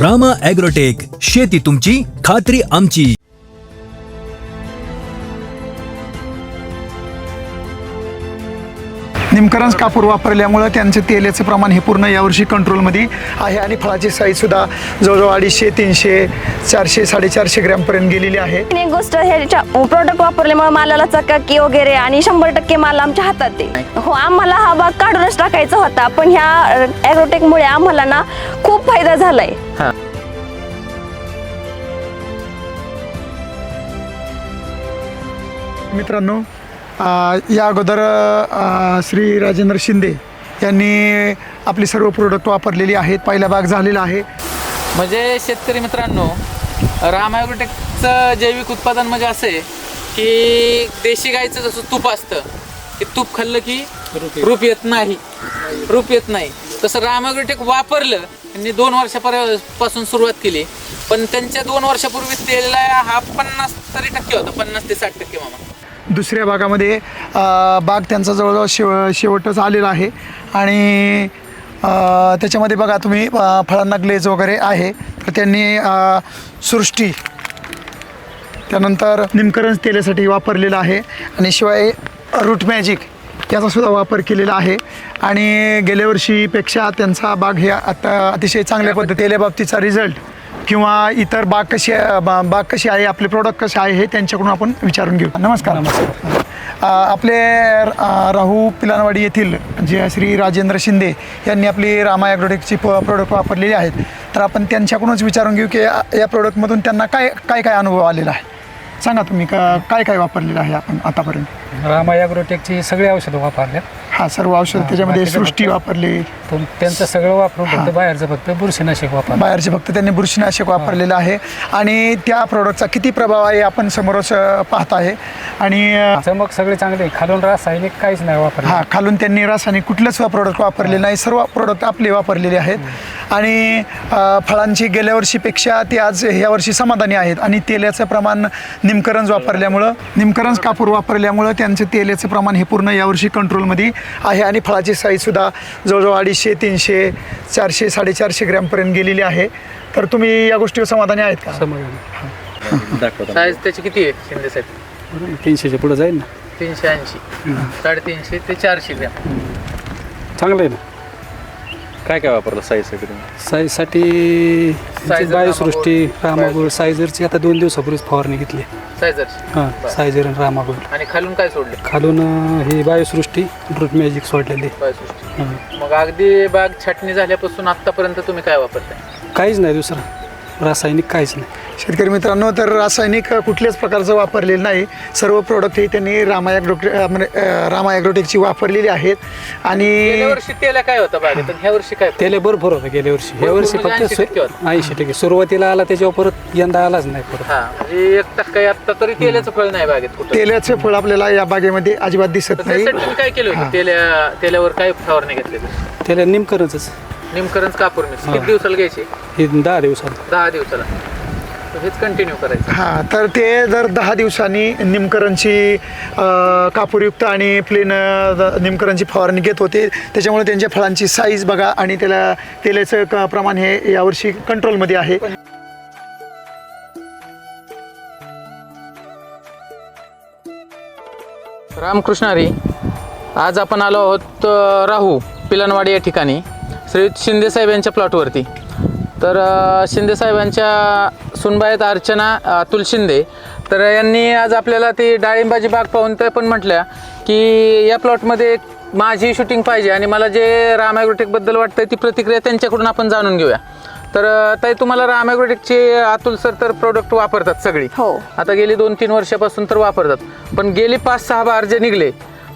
Rama agrotech शेती तुमची खात्री आमची. निमकरंज कापूर वापरल्यामुळं त्यांचं तेलाचं प्रमाण हे पूर्ण यावर्षी कंट्रोलमध्ये आहे आणि फळाची साईजसुद्धा जवळजवळ अडीचशे तीनशे चारशे साडेचारशे ग्रॅमपर्यंत गेलेली आहे. आणि एक गोष्ट ह्याच्या प्रोडक्ट वापरल्यामुळे मालाला चकाकी वगैरे आणि शंभर टक्के माल आमच्या हातात आहे. हो आम्हाला हा भाग काढूनच टाकायचा होता पण ह्या ॲग्रोटेकमुळे आम्हाला ना खूप फायदा झालाय. मित्रांनो या अगोदर श्री राजेंद्र शिंदे यांनी आपली सर्व प्रोडक्ट वापरलेली आहेत पहिला भाग झालेला आहे. म्हणजे शेतकरी मित्रांनो राम ॲग्रोटेकचं जैविक उत्पादन म्हणजे असं आहे की देशी गाईचं जसं तूप असतं ते तूप खाल्लं की रूप येत नाही रूप येत नाही. तसं राम ॲग्रोटेक वापरलं त्यांनी दोन वर्षापासून सुरुवात केली. पण त्यांच्या दोन वर्षापूर्वी तेल हा पन्नास तरी टक्के होता पन्नास ते साठ टक्के मामा. दुसऱ्या भागामध्ये बाग त्यांचा जवळजवळ शेव शेवटच आलेला आहे. आणि त्याच्यामध्ये बघा तुम्ही फळांना ग्लेज वगैरे आहे. तर त्यांनी सृष्टी त्यानंतर निमकरंज तेलासाठी वापरलेलं आहे. आणि शिवाय रूट मॅजिक याचासुद्धा वापर केलेला आहे. आणि गेल्या वर्षीपेक्षा त्यांचा बाग हे आता अतिशय चांगल्या पद्धतीच्या बाबतीचा रिझल्ट किंवा इतर बाग कशी आहे बा- बाग कशी आहे आपले प्रोडक्ट कसे आहे हे त्यांच्याकडून आपण विचारून घेऊ. नमस्कार अ, आपले अ, राहू पिलानवाडी येथील जे श्री राजेंद्र शिंदे यांनी आपली रामा ॲग्रोटेकची प्रोडक्ट वापरलेली आहेत. तर आपण त्यांच्याकडूनच विचारून घेऊ की या या प्रोडक्टमधून त्यांना काय काय काय अनुभव आलेला आहे? सांगा तुम्ही का काय काय वापरलेलं आहे आपण आतापर्यंत? रामा ॲग्रोटेकची सगळी औषधं वापरल्या हा सर्व औषध त्याच्यामध्ये सृष्टी वापरली. त्यांचं सगळं वापरून फक्त बाहेरचं फक्त बुरशीनाशक वापरलं. बाहेरचे फक्त त्यांनी बुरशीनाशक वापरलेलं आहे. आणि त्या प्रोडक्टचा किती प्रभाव आहे आपण समोरच अ, पाहत आहे. आणि अ, चमक सगळे चांगले खालून रासायनिक काहीच नाही वापरलं. हा खालून त्यांनी रासायनिक कुठलंच प्रोडक्ट वापरलेले नाही. सर्व प्रोडक्ट आपले वापरलेले आहेत. आणि अ, फळांची गेल्या वर्षीपेक्षा ते आज ह्या वर्षी समाधानी आहेत. आणि तेलाचं प्रमाण निमकरंज वापरल्यामुळं निमकरंज कापूर वापरल्यामुळं त्यांचं तेलाचं प्रमाण हे पूर्ण यावर्षी कंट्रोलमध्ये आहे आणि फळाची साईजसुद्धा जवळजवळ अडीचशे तीनशे चारशे साडेचारशे ग्रॅमपर्यंत गेलेली आहे. तर तुम्ही या गोष्टीवर समाधानी आहेत का? साईज त्याची किती आहे शिंदे साहेब? तीनशेच्या पुढे जाईल ना. तीनशे ऐंशी. साडेतीनशे ते चारशे ग्रॅम चांगलं आहे ना. काय काय वापरलं साईजसाठी तुम्ही? साईजसाठी सायझर, बायोसृष्टी. रामागोळ. सायझरची आता दोन दिवसापूर्वीच फवारणी घेतली. सायझरची. हां सायझर आणि रामागोळ. आणि खालून काय सोडले? खालून अं, ही बायोसृष्टी ड्रूट मॅजिक सोडलेली. बायोसृष्टी. हां. मग अगदी बाग छाटणी झाल्यापासून आतापर्यंत तुम्ही काय वापरताय? काहीच नाही दुसरं. रासायनिक काहीच नाही. शेतकरी मित्रांनो तर रासायनिक कुठल्याच प्रकारचं वापरलेलं नाही. सर्व प्रोडक्ट हे त्यांनी रामा ॲग्रोटे म्हणजे अ, रामा ॲग्रोटेकची वापरलेली आहेत. गेल्या आणि वर्षी तेला काय होतं बागेत आणि ह्या वर्षी काय त्याला भरपूर होतं गेल्या वर्षी. ह्या वर्षी भरपूर म्हणजे फक्त 80% होतं. ऐंशी टक्के. सुरुवातीला आला त्याच्यावर परत यंदा आलाच नाही परत. हा म्हणजे एक टक्का आता तरी तेलाचं फळ नाही बागेत कुठं. तेलाचे फळ आपल्याला या बागेमध्ये अजिबात दिसत नाही त्यासाठी तुम्ही काय केलं होतं? तेल्या तेल्यावर काय फवारणी घेतली? त्याला निमकरंच निमकरंज कापूर मिक्स किती दिवसाला घ्यायची? हे दहा दिवसात दहा दिवसाला. तर हेच कंटिन्यू करायचं. हां तर ते जर दहा दिवसांनी निमकरंची अ, कापूरयुक्त आणि प्लेन निमकरंची फवारणी घेत होते त्याच्यामुळे त्यांच्या फळांची साईज बघा आणि त्याला तेलाचं क- प्रमाण हे यावर्षी कंट्रोलमध्ये आहे. रामकृष्ण हरी आज आपण आलो आहोत अ, राहू पिलनवाडी या ठिकाणी. श्री शिंदे साहेब यांच्या प्लॉटवरती तर शिंदे साहेबांच्या सुनबाईत अर्चना अतुल शिंदे. तर यांनी आज आपल्याला ती डाळिंबाची बाग पाहून ते पण म्हटल्या की या प्लॉटमध्ये माझी शूटिंग पाहिजे आणि मला जे राम ॲग्रोटेकबद्दल वाटतं ती प्रतिक्रिया त्यांच्याकडून आपण जाणून घेऊया. तर ताई तुम्हाला राम ॲग्रोटेकचे अतुल सर तर प्रोडक्ट वापरतात सगळी. हो. आता गेली दोन तीन वर्षापासून तर वापरतात. पण गेली पाच सहा बार जे निघले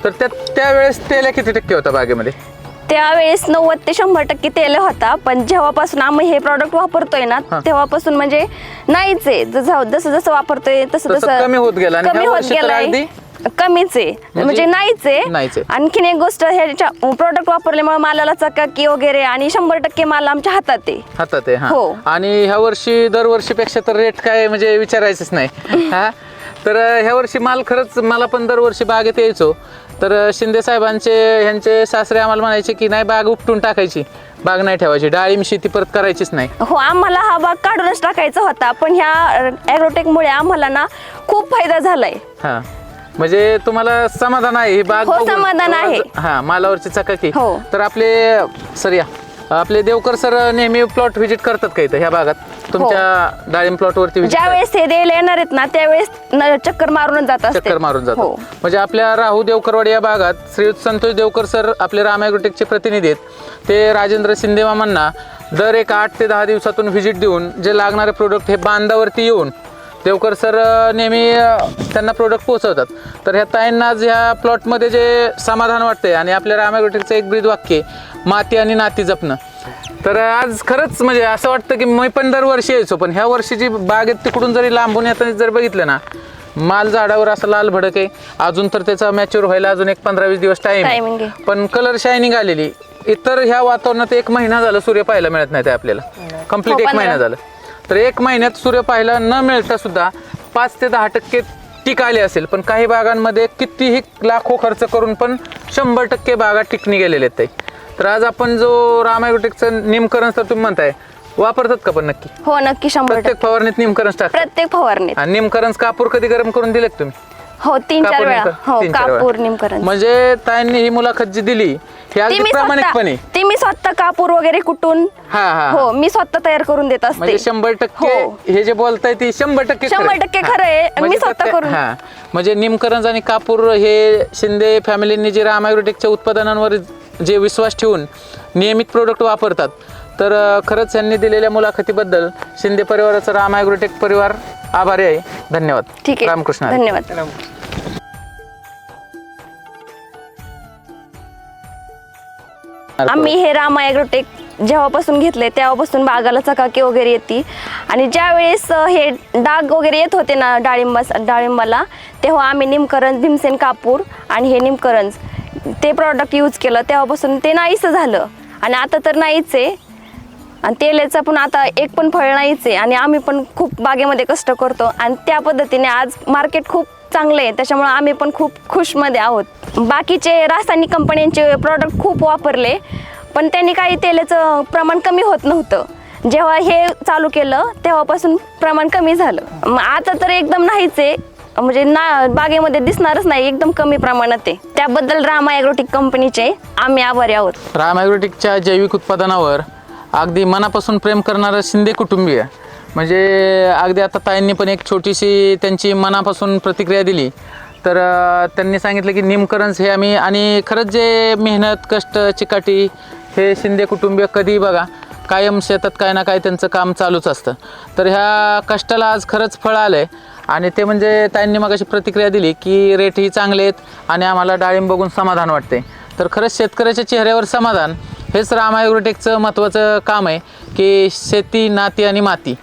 तर त्या त्यावेळेस तेल्या किती टक्के होता बागेमध्ये? त्यावेळेस नव्वद ते शंभर टक्के तेल होता पण जेव्हापासून आम्ही हे प्रॉडक्ट वापरतोय ना हा. तेव्हापासून म्हणजे नाहीच आहे. जसं जसं जसं वापरतोय तसं तसं तसं कमी होत गेलं. आणि कमी ह्या होत वर्षी तर गेलाय. अगदी कमीच आहे. म्हणजे नाहीच नाहीच आहे. आहे. आणखीन एक गोष्ट ह्याच्या प्रोडक्ट वापरल्यामुळे मालाला चकाकी वगैरे आणि शंभर टक्के माल आमच्या हातात आहे. हातात आहे हा. हो. आणि ह्या वर्षी दरवर्षीपेक्षा तर रेट काय म्हणजे विचारायचंच नाही. हा? तर ह्या वर्षी माल खरंच मला पण दरवर्षी बागेत यायचो. तर शिंदे साहेबांचे ह्यांचे सासरे आम्हाला म्हणायचे की नाही बाग उपटून टाकायची. बाग नाही ठेवायची. डाळिंब शेती परत करायचीच नाही. हो आम्हाला हा भाग काढूनच टाकायचा होता. पण ह्या अॅग्रोटेकमुळे आम्हाला ना खूप फायदा झालाय. हा. म्हणजे तुम्हाला समाधान आहे ही बाग हो, बघून? समाधान आहे. हा मालावरची चकाकी. हो. तर आपले सर या आपले देवकर सर नेहमी प्लॉट व्हिजिट करतात का इथं ह्या भागात तुमच्या डाळिंब प्लॉट वरती ज्या वेळेस हे द्यायला येणार आहेत ना त्यावेळेस न- चक्कर मारूनच जात असते. चक्कर मारून जातो हो. म्हणजे आपल्या राहू देवकरवाडी या भागात श्री संतोष देवकर सर आपले रामायग्रोटेकचे प्रतिनिधी आहेत. ते राजेंद्र शिंदे मामांना दर एक आठ ते दहा दिवसातून व्हिजिट देऊन जे लागणारे प्रोडक्ट हे बांधावरती येऊन देवकर सर अ, नेहमी अ, त्यांना प्रोडक्ट पोहोचवतात. तर ह्या ताईंना आज ह्या प्लॉटमध्ये जे समाधान वाटतंय आणि आपल्या रामायग्रोटेकचं एक ब्रीद वाक्य आहे, माती आणि नाती जपणं. तर आज खरंच म्हणजे असं वाटतं की मी पण दरवर्षी यायचो पण ह्या वर्षीची बाग आहे तिकडून जरी लांबून येताना जर बघितलं ना माल झाडावर असा लाल भडक आहे. अजून तर त्याचा मॅच्युअर व्हायला अजून एक पंधरा वीस दिवस टाइम. पण कलर शायनिंग आलेली. इतर ह्या वातावरणात एक महिना झाला सूर्य पाहायला मिळत नाही ते आपल्याला. कंप्लीट हो, एक. महिना झाला. तर एक महिन्यात सूर्य पाहायला न मिळता सुद्धा पाच ते दहा टक्के टीक आली असेल पण काही भागांमध्ये कितीही लाखो खर्च करून पण शंभर टक्के बागा टिकणी गेलेले आहेत तर आज आपण जो रामायग्रोटेकचं निमकरण तर तुम्ही म्हणताय वापरतात का पण नक्की हो नक्की शंभर प्रत्येक टक्के फवारणीत निमकरण प्रत्येक फवारणीत आणि निमकरण कापूर कधी गरम करून दिले का तुम्ही हो तीन चार कापूर वेळा निमकरण? हो तीन चार वेळा. कापूर निमकरण म्हणजे ताईंनी ही मुलाखत जी दिली ही ती अगदी मी प्रामाणिकपणे स्वतः ती मी स्वतः कापूर वगैरे कुटून हा हा हो मी स्वतः तयार करून देत असते म्हणजे शंभर टक्के हो. हे जे बोलताय ती शंभर टक्के खरं शंभर आहे. टक्के हा. खरं आहे. मी म्हणजे स्वतः प्रत्येक- करून- हा म्हणजे निमकरंज आणि कापूर हे शिंदे फॅमिलींनी जे रामायग्रोटेकच्या उत्पादनांवर जे विश्वास ठेवून नियमित प्रोडक्ट वापरतात. तर खरंच यांनी दिलेल्या मुलाखतीबद्दल शिंदे परिवाराचा रामायग्रोटेक परिवार आभारी आहे. धन्यवाद. ठीक आहे. रामकृष्ण. धन्यवाद. आम्ही हे रामा ॲग्रोटेक जेव्हापासून घेतले तेव्हापासून बागाला चकाकी वगैरे येते. आणि ज्या वेळेस अ, हे डाग वगैरे येत होते ना डाळिंबास डाळिंबाला तेव्हा आम्ही निमकरंज भीमसेन कापूर आणि हे निमकरंज ते प्रॉडक्ट यूज केलं तेव्हापासून ते नाहीचं झालं. आणि आता तर नाहीच आहे. आणि तेलाचं पण आता एक पण फळ नाहीच आहे. आणि आम्ही पण खूप बागेमध्ये कष्ट करतो. आणि त्या पद्धतीने आज मार्केट खूप चांगलं आहे. त्याच्यामुळं आम्ही पण खूप खुशमध्ये आहोत. बाकीचे रासायनिक कंपन्यांचे प्रॉडक्ट खूप वापरले. पण त्यांनी काही तेलाचं प्रमाण कमी होत नव्हतं. जेव्हा हे चालू केलं तेव्हापासून प्रमाण कमी झालं. मग आता तर एकदम नाहीच आहे. म्हणजे ना बागेमध्ये दिसणारच नाही एकदम कमी प्रमाणात आहे. त्याबद्दल रामा ॲग्रोटिक कंपनीचे आम्ही आभारी आहोत. राम ॲग्रोटिकच्या जैविक उत्पादनावर अगदी मनापासून प्रेम करणारं शिंदे कुटुंबीय. म्हणजे अगदी आता ताईंनी पण एक छोटीशी त्यांची मनापासून प्रतिक्रिया दिली. तर त्यांनी सांगितलं की निमकरंज हे आम्ही आणि खरंच जे मेहनत कष्ट चिकाटी हे शिंदे कुटुंबीय कधी बघा कायम शेतात काय ना काय त्यांचं काम चालूच असतं. तर ह्या कष्टाला आज खरंच फळ आलं आहे आणि ते म्हणजे ताईंनी मग अशी प्रतिक्रिया दिली की रेटही चांगले आहेत आणि आम्हाला डाळिंब बघून समाधान वाटते. तर खरंच शेतकऱ्याच्या चेहऱ्यावर समाधान हेच राम ॲग्रोटेकचं महत्त्वाचं काम आहे की शेती नाती आणि माती.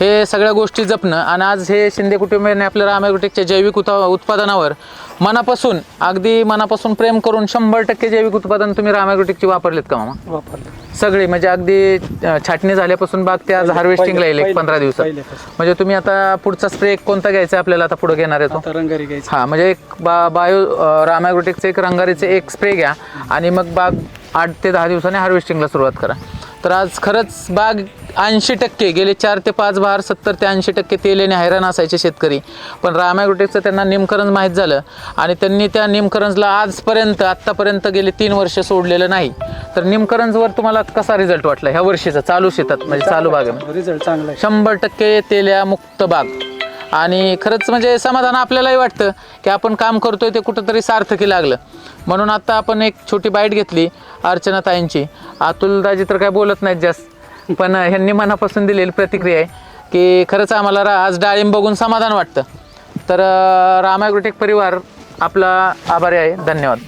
हे सगळ्या गोष्टी जपणं आणि आज हे शिंदे कुटुंबियांनी आपल्या राम ॲग्रोटेकच्या जैविक उत उत्पादनावर मनापासून अगदी मनापासून प्रेम करून शंभर टक्के जैविक उत्पादन तुम्ही राम ॲग्रोटेकची वापरलेत का मामा? वापरलं सगळे म्हणजे अगदी छाटणी झाल्यापासून बाग ते आज हार्वेस्टिंगला येईल एक पंधरा दिवसात. म्हणजे तुम्ही आता पुढचा स्प्रे कोणता घ्यायचा आपल्याला आता पुढे घेणार आहे तो? रंगारी घ्यायची. हा म्हणजे एक बा बायो रामायग्रोटेकचं एक रंगारीचे एक स्प्रे घ्या आणि मग बाग आठ ते दहा दिवसांनी हार्वेस्टिंगला सुरुवात करा. तर आज खरंच बाग ऐंशी टक्के गेले चार ते पाच बार सत्तर ते ऐंशी टक्के तेल येणे हैराण असायचे शेतकरी. पण रामायग्रोटेकचं त्यांना निमकरंज माहीत झालं आणि त्यांनी त्या निमकरंजला आजपर्यंत आत्तापर्यंत गेले तीन वर्ष सोडलेलं नाही. तर निमकरंजवर तुम्हाला कसा रिझल्ट वाटला? ह्या वर्षीचा चालू शेतात म्हणजे चालू बागेमध्ये रिझल्ट चांगला आहे. शंभर टक्के तेल्या मुक्त बाग. आणि खरंच म्हणजे समाधान आपल्यालाही वाटतं की आपण काम करतोय ते कुठंतरी सार्थकी लागलं. म्हणून आता आपण एक छोटी बाईट घेतली अर्चना ताईंची. अतुलदाजी तर काय बोलत नाहीत जास्त. पण ह्यांनी मनापासून दिलेली प्रतिक्रिया आहे की खरंच आम्हाला रा आज डाळिंब बघून समाधान वाटतं. तर रामायग्रोटेक परिवार आपला आभारी आहे. धन्यवाद.